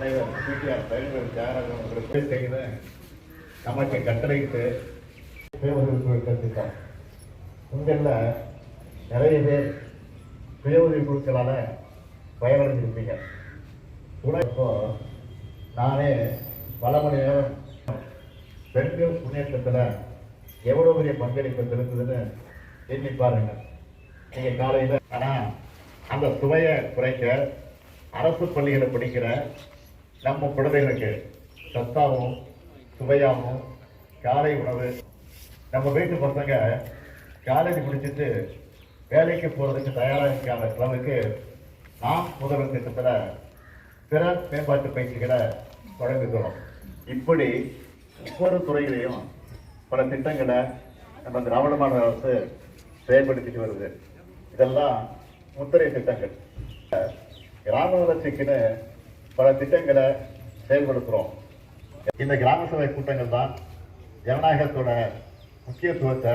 தலைவர் பிடிஆர் தலைவர் தியாகராஜன் அவர்களுக்கு செய்த நமக்கு கட்டளையிட்டு சுய திட்டம் உங்களில் நிறைய பேர் சுய உதவி குழுக்களால் பயனடைஞ்சிருப்பீங்க கூட இப்போ நானே பல மணி நேரம் பெண்கள் முன்னேற்றத்தில் எவ்வளோ பெரிய பங்களிப்பு இருந்ததுன்னு எண்ணி பாருங்கள். நீங்கள் காலையில் ஆனால் அந்த சுவையை குறைக்க அரசு பள்ளிகளை படிக்கிற நம்ம குழந்தைகளுக்கு சத்தாகவும் சுவையாகவும் காலை உணவு. நம்ம வீட்டு பசங்க காலேஜ் முடிச்சுட்டு வேலைக்கு போகிறதுக்கு தயாராகிற அளவுக்கு நாம் முதல்வர் திட்டத்தில் பிற மேம்பாட்டு பயிற்சிகளை வழங்குகிறோம் இப்படி ஒவ்வொரு துறையிலையும் பல திட்டங்களை நம்ம திராவிட மாநில அரசு செயல்படுத்திட்டு வருது. இதெல்லாம் முத்திரை திட்டங்கள். கிராம வளர்ச்சிக்குன்னு பல திட்டங்களை செயல்படுத்துகிறோம் இந்த கிராம சபை கூட்டங்கள் தான் ஜனநாயகத்தோட முக்கியத்துவத்தை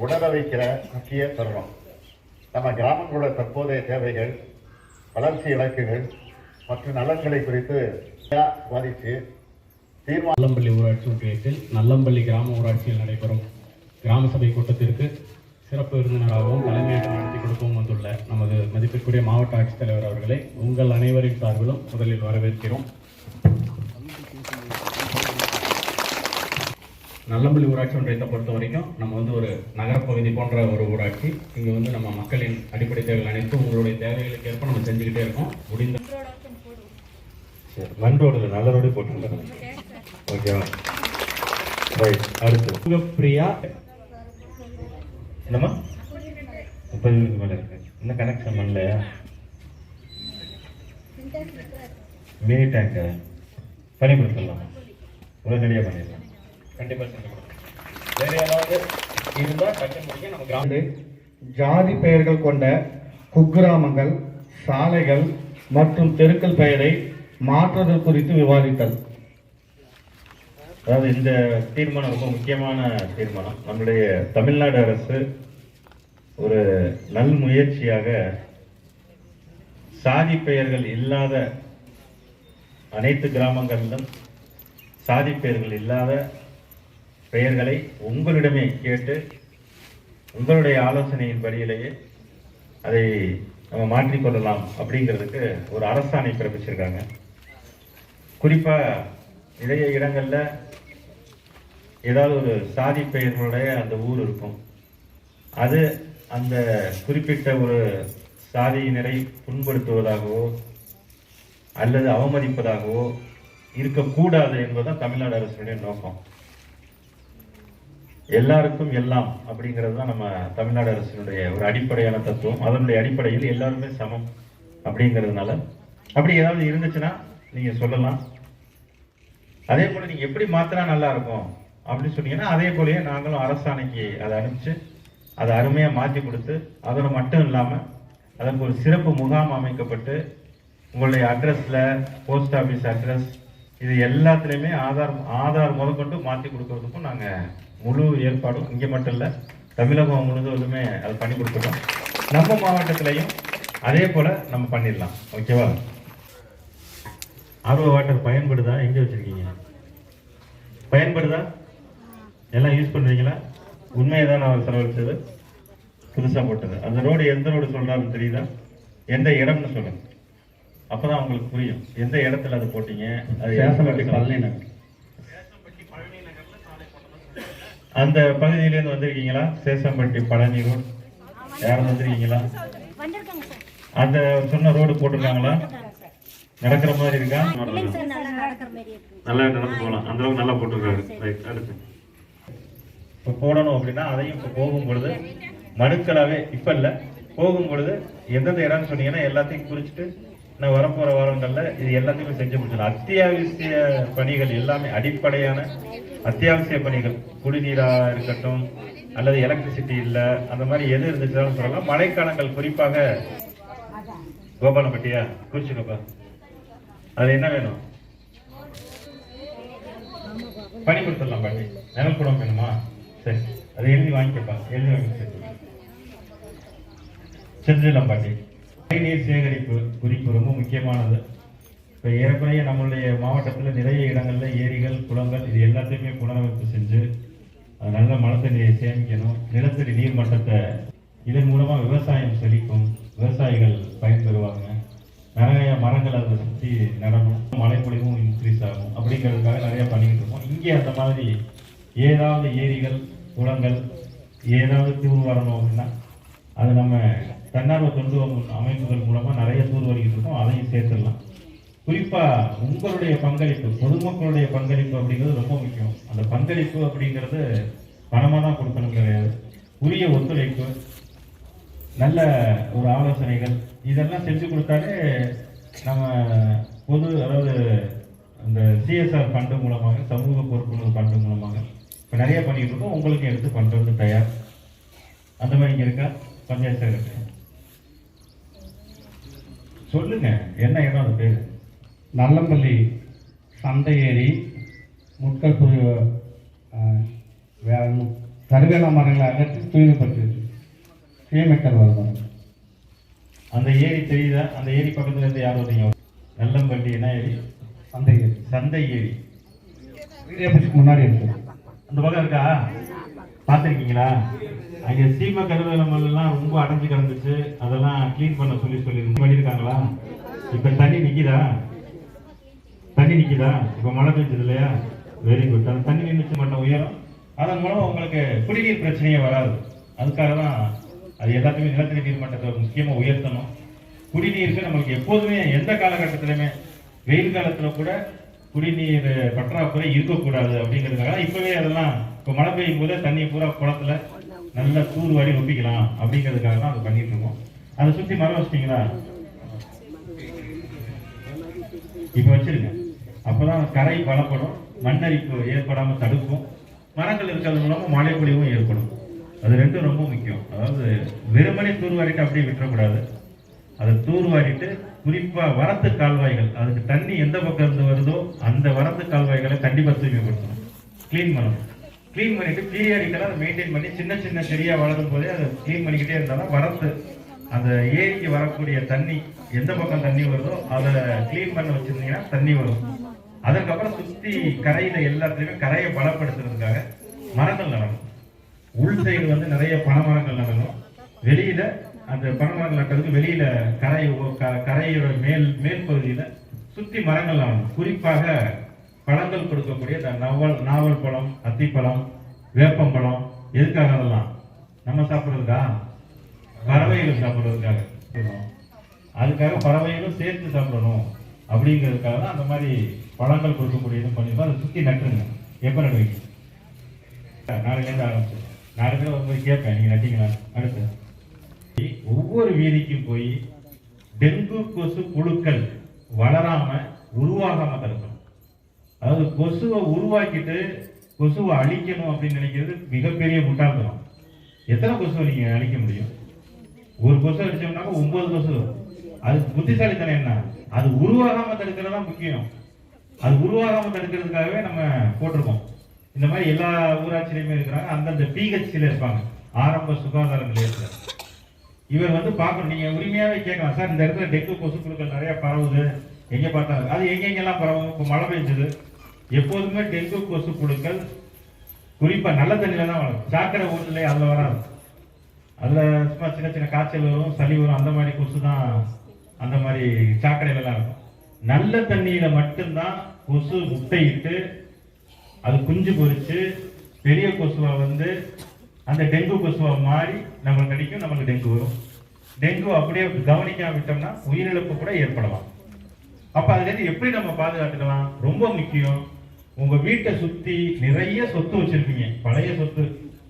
உணர வைக்கிற முக்கிய தருணம். நம்ம கிராமங்களோட தற்போதைய தேவைகள் வளர்ச்சி இலக்குகள் மற்றும் நலன்களை குறித்து விவாதித்து தீர்மானம் நல்லம்பள்ளி ஊராட்சி ஒன்றியத்தில் நல்லம்பள்ளி கிராம ஊராட்சியில் நடைபெறும் கிராம சபை கூட்டத்திற்கு சிறப்பு விருந்தினராகவும் தலைமையேற்று நடத்தி கொடுக்கவும் வந்துள்ள நமது மதிப்பிற்குரிய மாவட்ட ஆட்சித்தலைவர் அவர்களை உங்கள் அனைவரின் சார்பிலும் முதலில் வரவேற்கிறோம். நல்லம்பள்ளி ஊராட்சி ஒன்றியத்தை பொறுத்த வரைக்கும் நம்ம வந்து ஒரு நகரப்பகுதி போன்ற ஒரு ஊராட்சி. இங்கே வந்து நம்ம மக்களின் அடிப்படை தேவைகள் அனைத்தும் உங்களுடைய தேவைகளுக்கு ஏற்ப நம்ம செஞ்சுக்கிட்டே இருக்கோம். முடிந்த சரி மண் ரோடு நல்ல ரோடு போட்டுருந்தேன் ஓகேவா? ரைட் அடுத்து. பிரியா என்னம்மா? முப்பது வீட்டுக்கு மேலே இருக்கு. இன்னும் கனெக்ஷன் பண்ணலையா மினி டேங்க்கு பண்ணி கொடுத்துடலாம். உடனடியாக பண்ணிடலாம். கண்டிப்பாக செஞ்சு கொடுக்கலாம். ஏதாவது இருந்தால் கட்ட முடிக்க நம்ம கிராம ஜாதி பெயர்கள் கொண்ட குக்கிராமங்கள் சாலைகள் மற்றும் தெருக்கள் பெயரை மாற்றுதல் குறித்து விவாதித்தல். அதாவது இந்த தீர்மானம் ரொம்ப முக்கியமான தீர்மானம். நம்முடைய தமிழ்நாடு அரசு ஒரு நல் முயற்சியாக சாதி பெயர்கள் இல்லாத அனைத்து கிராமங்களிலும் சாதி பெயர்கள் இல்லாத பெயர்களை உங்களிடமே கேட்டு உங்களுடைய ஆலோசனையின் படியிலேயே அதை நம்ம மாற்றிக்கொள்ளலாம் அப்படிங்கிறதுக்கு ஒரு அரசாணை பிறப்பிச்சிருக்காங்க. குறிப்பாக நிறைய இடங்களில் ஏதாவது ஒரு சாதி பெயர்களுடைய அந்த ஊர் இருக்கும். அது அந்த குறிப்பிட்ட ஒரு சாதியினரை புண்படுத்துவதாகவோ அல்லது அவமதிப்பதாகவோ இருக்கக்கூடாது என்பதுதான் தமிழ்நாடு அரசுடைய நோக்கம். எல்லாருக்கும் எல்லாம் அப்படிங்கிறது தான் நம்ம தமிழ்நாடு அரசினுடைய ஒரு அடிப்படையான தத்துவம். அதனுடைய அடிப்படையில் எல்லாருமே சமம் அப்படிங்கிறதுனால. அப்படி ஏதாவது இருந்துச்சுன்னா நீங்கள் சொல்லலாம். அதே போல் நீங்கள் எப்படி மாத்தினா நல்லா இருக்கும்? அப்படின்னு சொன்னீங்கன்னா அதே போலயே நாங்களும் அரசாணைக்கு அதை அனுப்பிச்சு அதை அருமையாக மாற்றி கொடுத்து அதோட மட்டும் இல்லாமல் அதற்கு ஒரு சிறப்பு முகாம் அமைக்கப்பட்டு உங்களுடைய அட்ரஸில் போஸ்ட் ஆஃபீஸ் அட்ரஸ் இது எல்லாத்துலேயுமே ஆதார் ஆதார் முதற்கொண்டு மாற்றி கொடுக்கறதுக்கும் நாங்கள் முழு ஏற்பாடும் இங்கே மட்டும் இல்லை தமிழகம் முழுவதுமே அது பண்ணி கொடுத்துட்டோம். நம்ம மாவட்டத்திலையும் அதே போல் நம்ம பண்ணிடலாம். ஓகேவா? ஆர்வ வாட்டர் பயன்படுதா? எங்கே வச்சுருக்கீங்க? பயன்படுதா? எல்லாம் யூஸ் பண்றீங்களா உண்மையை தான் நான் செலவழிச்சது புதுசா போட்டது. அந்த ரோடு எந்த ரோடு சொல்றாருன்னு தெரியுதா? எந்த இடம்னு சொல்லுங்க. அப்பதான் உங்களுக்கு புரியும். எந்த இடத்துல அது போட்டீங்க? அது சேசம்பட்டி பழனி நகர். அந்த பகுதியிலேருந்து வந்திருக்கீங்களா? சேசம்பட்டி பழனி ரோடு. யாரும் வந்திருக்கீங்களா? வந்திருக்காங்க சார் அந்த சொன்ன ரோடு போட்டிருக்காங்களா? நடக்கிற மாதிரி இருக்கா? இல்லைங்க சார் நல்லா நடக்கிற மாதிரி இருக்கு. நல்லா நடந்து போகலாம். அந்த அளவுக்கு நல்லா போட்டிருக்காரு. ரைட் அடுத்து. இப்போ போடணும் அப்படின்னா அதையும் இப்போ போகும் பொழுது மனுக்களாவே இப்போ இல்லை போகும் பொழுது எந்தெந்த இடம்னு சொன்னீங்கன்னா எல்லாத்தையும் குறிச்சிட்டு நான் வரப்போகிற வாரங்களில் இது எல்லாத்தையுமே செஞ்சு முடிச்சிடலாம். அத்தியாவசிய பணிகள் எல்லாமே அடிப்படையான அத்தியாவசிய பணிகள் குடிநீராக இருக்கட்டும் அல்லது எலக்ட்ரிசிட்டி இல்லை அந்த மாதிரி எது இருந்துச்சாலும் சொல்லலாம். மழைக்காலங்கள் குறிப்பாக கோபாலப்பட்டியா குறிச்சுக்கப்பா. அது என்ன வேணும்? பண்ணி கொடுத்துடலாம் பாட்டி நிலம் வேணுமா? சரி. அதை எழுதி வாங்கிக்கப்பா எழுதி வாங்கி செஞ்சுடலாம். பாட்டி மழைநீர் சேகரிப்பு குறிப்பு ரொம்ப முக்கியமானது. இப்போ ஏறக்குறைய நம்மளுடைய மாவட்டத்தில் நிறைய இடங்கள்ல ஏரிகள் குளங்கள் இது எல்லாத்தையுமே புனரமைப்பு செஞ்சு நல்ல மழை நீரை சேமிக்கணும். நிலத்தடி நீர் மட்டத்தை இதன் மூலமா விவசாயம் செழிக்கும். விவசாயிகள் பயன்பெறுவாங்க நிறைய மரங்கள் அதை சுற்றி நடணும். மழைப்பொழிவும் இன்க்ரீஸ் ஆகும். அப்படிங்கிறதுக்காக நிறைய பண்ணிக்கிட்டு இருக்கோம். இங்கே அந்த மாதிரி ஏதாவது ஏரிகள் குளங்கள் ஏதாவது தூர் வரணும் அப்படின்னா அது நம்ம தன்னார்வ தொண்டு அமைப்புகள் மூலமாக நிறைய தூர் வருகிட்டு இருக்கோம் அதையும் சேர்த்துடலாம். குறிப்பா உங்களுடைய பங்களிப்பு பொதுமக்களுடைய பங்களிப்பு அப்படிங்கிறது ரொம்ப முக்கியம். அந்த பங்களிப்பு அப்படிங்கிறது பணமாக தான் கொடுக்கணும் கிடையாது. உரிய ஒத்துழைப்பு நல்ல ஒரு ஆலோசனைகள் இதெல்லாம் செஞ்சு கொடுத்தாலே நம்ம பொது அதாவது இந்த சிஎஸ்ஆர் ஃபண்டு மூலமாக சமூக பொறுப்புணர்வு ஃபண்டு மூலமாக இப்போ நிறைய பண்ணிட்டு இருக்கோம் உங்களுக்கு எடுத்து பண்றது தயார். அந்த மாதிரி இங்க இருக்கா? பஞ்சாயத்து செக்ரட்டரி சொல்லுங்க என்ன இடம் அது பேரு? நல்லம்பள்ளி சந்தை ஏரி முட்கள் கருவேல மரங்களை அகற்றி தூய்மைப்படுத்தி சீமைக்கல் வருவாங்க அந்த ஏரி தெரியுதா? அந்த ஏரி பக்கத்துல இருந்து யார் வரீங்க நல்லம்பள்ளி என்ன ஏரி? சந்தை ஏரி சந்தை ஏரி வீடியோ முன்னாடி இருக்குது அந்த பக்கம் இருக்கா? பார்த்துருக்கீங்களா? அங்கே சீம கருவேலமெல்லாம் ரொம்ப அடைஞ்சு கிடந்துச்சு. அதெல்லாம் க்ளீன் பண்ண சொல்லி சொல்லி பண்ணியிருக்காங்களா? இப்போ தண்ணி நிற்கிதா தண்ணி நிற்கிதா இப்போ மழை பெஞ்சது இல்லையா? வெரி குட் அந்த தண்ணி நின்றுச்சு மட்டும் உயரும். அதன் மூலம் உங்களுக்கு குடிநீர் பிரச்சனையே வராது. அதுக்காக தான் அது எல்லாத்தையுமே நிலத்தடி நீர் மட்டத்தை முக்கியமாக உயர்த்தணும். குடிநீருக்கு நம்மளுக்கு எப்போதுமே எந்த காலகட்டத்திலுமே வெயில் காலத்தில் கூட குடிநீர் பற்றாக்குறை இருக்கக்கூடாது அப்படிங்கிறதுக்காக இப்பவே அதெல்லாம் இப்போ மழை பெய்யும் போதே தண்ணி பூரா குளத்துல நல்லா தூர் வாரி ஒப்பிக்கலாம் அப்படிங்கிறதுக்காக தான் அதை பண்ணிட்டு இருக்கோம். அதை சுத்தி மரம் வச்சிட்டீங்களா? இப்ப வச்சிருங்க. அப்பதான் கரை பலப்படும் மண்ணரிப்பு ஏற்படாம தடுக்கும் மரங்கள் இருக்கிறது மூலமா மழை பொழிவும் ஏற்படும். அது ரெண்டும் ரொம்ப முக்கியம். அதாவது வெறுமனே தூர்வாரிட்டு அப்படியே விட்டுறக்கூடாது. அதை தூர்வாரிட்டு குறிப்பா வரத்து கால்வாய்கள் அதுக்கு தண்ணி எந்த பக்கம் இருந்து வருதோ அந்த வரத்து கால்வாய்களை கண்டிப்பா தூய்மைப்படுத்தணும். க்ளீன் பண்ணணும். க்ளீன் பண்ணிட்டு பீரியாடிக்கலாக அதை மெயின்டைன் பண்ணி சின்ன சின்ன செடியா வளரும் போதே அதை க்ளீன் பண்ணிக்கிட்டே இருந்தாலும் வரத்து அந்த ஏரிக்கு வரக்கூடிய தண்ணி எந்த பக்கம் தண்ணி வருதோ அதை க்ளீன் பண்ண வச்சிருந்தீங்கன்னா தண்ணி வரும். அதுக்கப்புறம் சுத்தி கரையில எல்லாத்துலயுமே கரையை பலப்படுத்துறதுக்காக மரங்கள் நடணும். உள் சைடு வந்து நிறைய பனை மரங்கள் நடணும். வெளியில அந்த பனைமரங்கள் நட்டதுக்கு வெளியில கரை க- கரையோட மேல் மேல் பகுதியில சுத்தி மரங்கள் ஆகணும் குறிப்பாக பழங்கள் கொடுக்கக்கூடிய இந்த நவல் நாவல் பழம் அத்திப்பழம் வேப்பம்பழம் எதுக்காக அதெல்லாம்? நம்ம சாப்பிட்றதுக்கா? பறவைகள் சாப்பிட்றதுக்காக அதுக்காக பறவைகளும் சேர்த்து சாப்பிடணும். அப்படிங்கிறதுக்காக தான் அந்த மாதிரி பழங்கள் கொடுக்கக்கூடியதும் பண்ணிப்போம் அதை சுற்றி நட்டுருங்க. எப்போ நடுவீங்க? நாளையிலேருந்து ஆரம்பிச்சு நாளைக்கு வந்து கேட்பேன். நீங்கள் நட்டிங்களா? அடுத்து. ஒவ்வொரு வீதிக்கும் போய் டெங்கு கொசு புழுக்கள் வளராம உருவாகாம தடுக்கணும். அதாவது கொசுவை உருவாக்கிட்டு கொசுவை அழிக்கணும் அப்படின்னு நினைக்கிறது மிகப்பெரிய முட்டாள்தனம். எத்தனை கொசுவை நீங்க அழிக்க முடியும்? ஒரு கொசு அடிச்சோம்னாக்க ஒன்பது கொசு அது புத்திசாலித்தனம் என்ன? அது உருவாகாம தடுக்கிறது தான் முக்கியம். அது உருவாகாம தடுக்கிறதுக்காகவே நம்ம போட்டிருக்கோம். இந்த மாதிரி எல்லா ஊராட்சியிலுமே இருக்கிறாங்க. அந்தந்த பிஹெச்சியில் இருப்பாங்க. ஆரம்ப சுகாதார நிலையத்துல. இவர் வந்து பார்க்கணும். நீங்கள் உரிமையாகவே கேட்கலாம். சார் இந்த இடத்துல டெங்கு கொசு புழுக்கள் நிறையா பரவுது. எங்கே பார்த்தாலும். அது எங்கெங்கெல்லாம் பரவும்? இப்போ மழை பெஞ்சது. எப்போதுமே டெங்கு கொசு புழுக்கள் குறிப்பாக நல்ல தண்ணியில் தான் வரும். சாக்கடை ஊரில் அதில் வராது. அதில் சும்மா சின்ன சின்ன காய்ச்சல் வரும் சளி வரும் அந்த மாதிரி கொசு தான் அந்த மாதிரி சாக்கடையிலலாம் இருக்கும். நல்ல தண்ணியில் மட்டும்தான் கொசு முட்டையிட்டு அது குஞ்சு பொறிச்சு பெரிய கொசுவை வந்து அந்த டெங்கு கொசுவை மாறி நம்மளுக்கு கடிக்கும் நம்மளுக்கு டெங்கு வரும். டெங்கு அப்படியே கவனிக்காம விட்டோம்னா உயிரிழப்பு கூட ஏற்படலாம். அப்போ அதுலேருந்து எப்படி நம்ம பாதுகாத்துக்கலாம்? ரொம்ப முக்கியம். உங்கள் வீட்டை சுற்றி நிறைய சொத்து வச்சுருப்பீங்க. பழைய சொத்து.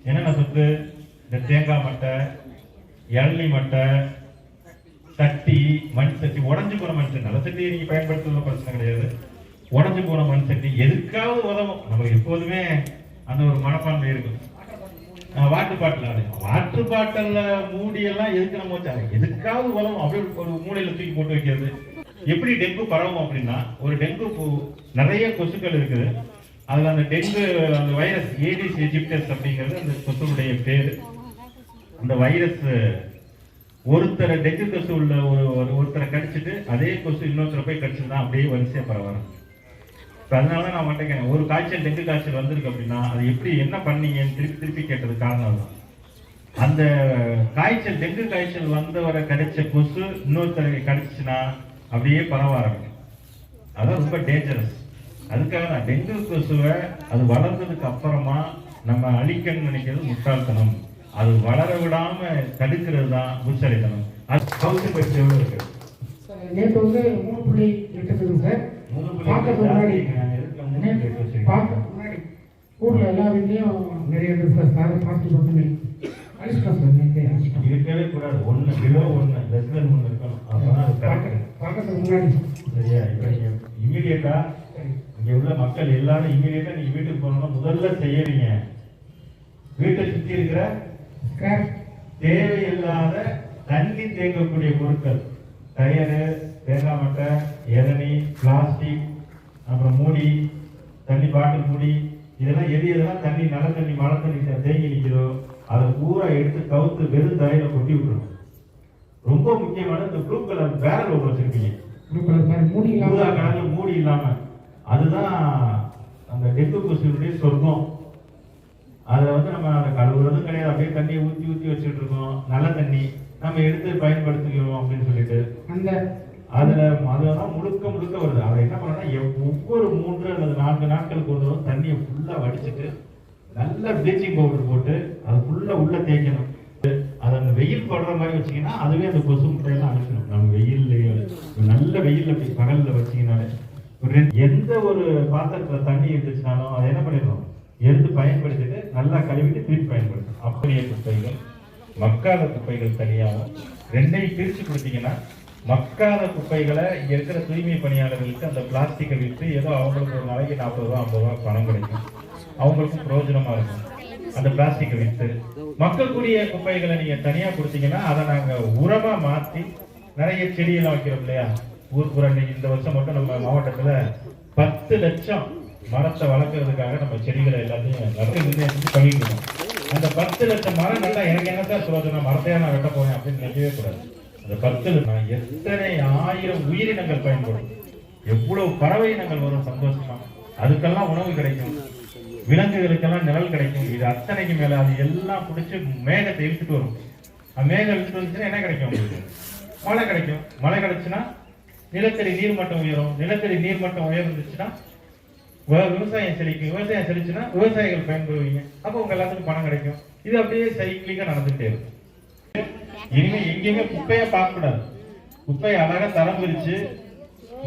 என்னென்ன சொத்து? இந்த தேங்காய் மட்டை இளநி மட்டை சட்டி மண் சட்டி உடஞ்சி போன மண் சட்டி நல்ல சட்டி நீங்கள் பயன்படுத்துறது பிரச்சனை கிடையாது. உடஞ்சு போன மண் சட்டி எதுக்காவது உதவும். நமக்கு எப்போதுமே அந்த ஒரு மனப்பான்மை இருக்கும். வாட்டு பாட்டில் அது வாட்டு பாட்டில் மூடி எல்லாம் எதுக்கு நம்ம வச்சாங்க எதுக்காவது உலகம் அப்படியே ஒரு மூடையில் தூக்கி போட்டு வைக்கிறது. எப்படி டெங்கு பரவும் அப்படின்னா ஒரு டெங்கு பூ- நிறைய கொசுக்கள் இருக்குது. அதில் அந்த டெங்கு அந்த வைரஸ் ஏடிஸ் எஜிப்டஸ் அப்படிங்கிறது அந்த கொசுடைய பேர். அந்த வைரஸ் ஒருத்தரை டெங்கு கொசு உள்ள ஒரு ஒரு- ஒருத்தரை கடிச்சிட்டு அதே கொசு இன்னொருத்தரை போய் கடிச்சிருந்தா அப்படியே வரிசையாக பரவாயில்ல. அதனால தான் நான் மாட்டேங்க ஒரு காய்ச்சல் டெங்கு காய்ச்சல் வந்திருக்கு அப்படின்னா அது எப்படி என்ன பண்ணீங்கன்னு திருப்பி திருப்பி கேட்டது காரணம் தான் அந்த காய்ச்சல் டெங்கு காய்ச்சல் வந்தவரை கிடைச்ச கொசு இன்னொருத்தருக்கு கிடைச்சுன்னா அப்படியே பரவ ஆரம்பிக்கும். அதான் ரொம்ப டேஞ்சரஸ் அதுக்காக தான் டெங்கு கொசுவை அது வளர்ந்ததுக்கு அப்புறமா நம்ம அழிக்கணும்னு நினைக்கிறது முட்டாள்தனம். அது வளர விடாம தடுக்கிறது தான் புத்தரித்தனம் அது ஹவுசிங் பற்றி எவ்வளவு இருக்கு நேற்று வந்து மூணு புள்ளி எட்டு இருக்குது சார். பார்க்கறதுக்கு முன்னாடி? பார்க்க முன்னாடி. ஊரில் எல்லா வீட்லேயும் நிறைய இருந்தது சார் பார்த்து சார் நேற்று அழிச்சிட்டோம் இருக்கவே கூடாது. ஒண்ணு கிலோ ஒண்ணு லெஸ் தென் ஒண்ணு இருக்கணும். அப்பதான் அது பார்க்கறதுக்கு முன்னாடி. சரியா? இப்ப நீங்க இமீடியட்டா இங்க உள்ள மக்கள் எல்லாரும் இமீடியட்டா நீங்க வீட்டுக்கு போகணும்னா முதல்ல செய்யறீங்க. வீட்டை சுத்தி இருக்கிற தேவையில்லாத தண்ணி தேங்கக்கூடிய பொருட்கள். டயரு தேங்காய் மட்டை இளநி பிளாஸ்டிக் அப்புறம் மூடி தண்ணி பாட்டில் மூடி இதெல்லாம் எது எதெல்லாம் தண்ணி நல்ல தண்ணி மழை தண்ணி தேங்கி நிற்கிறதோ அதை பூரா எடுத்து கவுத்து வெறும் தரையில கொட்டி விட்டுரும் ரொம்ப முக்கியமான இந்த ப்ளூ கலர் பேரல் ஒன்று வச்சிருப்பீங்க. ப்ளூ கலர் சார் மூடி இல்லாமல் கலர்ல மூடி இல்லாம. அதுதான் அந்த டெங்கு கொசுனுடைய சொர்க்கம். அதுல வந்து நம்ம அதை கழுவுறதும் கிடையாது. அப்படியே தண்ணியை ஊத்தி ஊத்தி வச்சுட்டு இருக்கோம். நல்ல தண்ணி. நம்ம எடுத்து பயன்படுத்திக்கிறோம் அப்படின்னு சொல்லிட்டு. அந்த அதுல அதுதான் முழுக்க முழுக்க வருது. அதை என்ன பண்ணா ஒவ்வொரு மூன்று அல்லது நான்கு நாட்களுக்கு ஒரு தடவை தண்ணியை ஃபுல்லா வடிச்சிட்டு நல்ல ப்ளீச்சிங் பவுடர் போட்டு அது ஃபுல்லா உள்ள தேய்க்கணும். அது அந்த வெயில் படுற மாதிரி வச்சீங்கன்னா அதுவே அந்த கொசு முட்டையெல்லாம் அழிச்சிடும். நம்ம வெயில்லையே நல்ல வெயில்ல போய் பகல்ல வச்சீங்கனாலே ஒரு எந்த ஒரு பாத்திரத்துல தண்ணி இருந்துச்சுனாலும் அதை என்ன பண்ணிடணும்? எடுத்து பயன்படுத்திட்டு நல்லா கழுவிட்டு திருப்பி பயன்படுத்தணும். அப்படியே குப்பைகள் மக்காத குப்பைகள் தனியாகும் ரெண்டையும் பிரித்து கொடுத்தீங்கன்னா மக்காத குப்பைகளை இருக்கிற தூய்மை பணியாளர்களுக்கு அந்த பிளாஸ்டிக்கை விற்று ஏதோ அவங்களுக்கு ஒரு நாளைக்கு நாற்பது ரூபா ஐம்பது ரூபா பணம் கிடைக்கும். அவங்களுக்கும் பிரயோஜனமா இருக்கும். அந்த பிளாஸ்டிக்கை விற்று மக்கக்கூடிய குப்பைகளை நீங்க தனியா கொடுத்தீங்கன்னா அதை நாங்க உரமா மாத்தி நிறைய செடியெல்லாம் வைக்கிறோம் இல்லையா? ஊர் புற இந்த வருஷம் மட்டும் நம்ம மாவட்டத்துல பத்து லட்சம் மரத்தை வளர்க்கறதுக்காக நம்ம செடிகளை எல்லாத்தையும் நட்டு பண்ணிட்டு இருக்கோம். அந்த பத்து லட்சம் மரம் நல்லா எனக்கு என்னதான் சார் பிரயோஜனம் மரத்தையா நான் வெட்ட போறேன் அப்படின்னு நினைக்கவே கூடாது. அந்த பத்து எத்தனை ஆயிரம் உயிரினங்கள் பயன்படும்? எவ்வளவு பறவை இனங்கள் வரும் சந்தோஷமா? அதுக்கெல்லாம் உணவு கிடைக்கும். விலங்குகளுக்கெல்லாம் நிழல் கிடைக்கும். இது அத்தனைக்கு மேல அது எல்லாம் பிடிச்சி மேகத்தை இழுத்துட்டு வரும். மேகம் இழுத்துட்டு வந்துச்சுன்னா என்ன கிடைக்கும்? உங்களுக்கு மழை கிடைக்கும். மழை கிடைச்சுன்னா நிலத்தடி நீர்மட்டம் உயரும். நிலத்தடி நீர்மட்டம் உயர்ந்துச்சுன்னா விவசாயம் செழிக்கும். விவசாயம் செழிச்சுன்னா விவசாயிகள் பயன்படுவீங்க. அப்போ உங்க எல்லாத்துக்கும் பணம் கிடைக்கும். இது அப்படியே சைக்கிளிக்கா நடந்துகிட்டே இருக்கும். இனிமே எங்கேயுமே குப்பையை பார்க்க கூடாது. குப்பையை அழகா தரம் பிரிச்சு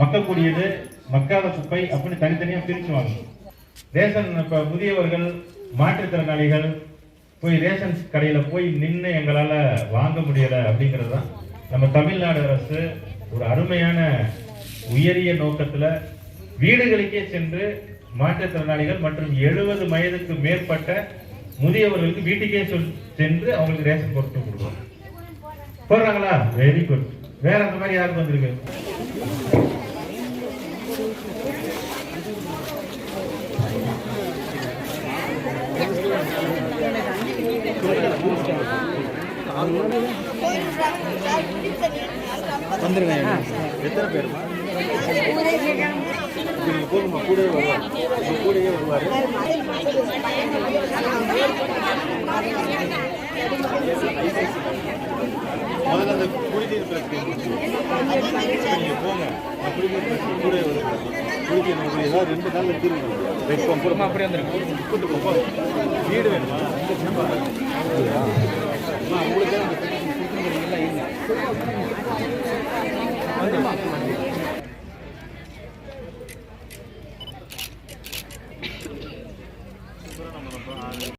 மக்கக்கூடியது மக்காத குப்பை அப்படின்னு தனித்தனியா பிரிச்சு வாங்கணும். ரேஷன் இப்ப முதியவர்கள் மாற்றுத்திறனாளிகள் போய் ரேஷன் கடையில போய் நின்று எங்களால வாங்க முடியல அப்படிங்கிறது தான் நம்ம தமிழ்நாடு அரசு ஒரு அருமையான உயரிய நோக்கத்துல வீடுகளுக்கே சென்று மாற்றுத்திறனாளிகள் மற்றும் எழுபது வயதுக்கு மேற்பட்ட முதியவர்களுக்கு வீட்டுக்கே சென்று அவங்களுக்கு ரேஷன் பொருட்கள் கொடுக்குறோம் போடுறாங்களா? வெரி குட் வேற அந்த மாதிரி யாருக்கு வந்திருக்கு? முதல்ல போயிட்டு என்ன நாள் எடுத்துருக்கோம் ரெட் பம்பு அப்படியே கூட்டு பம்பு வீடு வேணுமா? உங்களுக்கு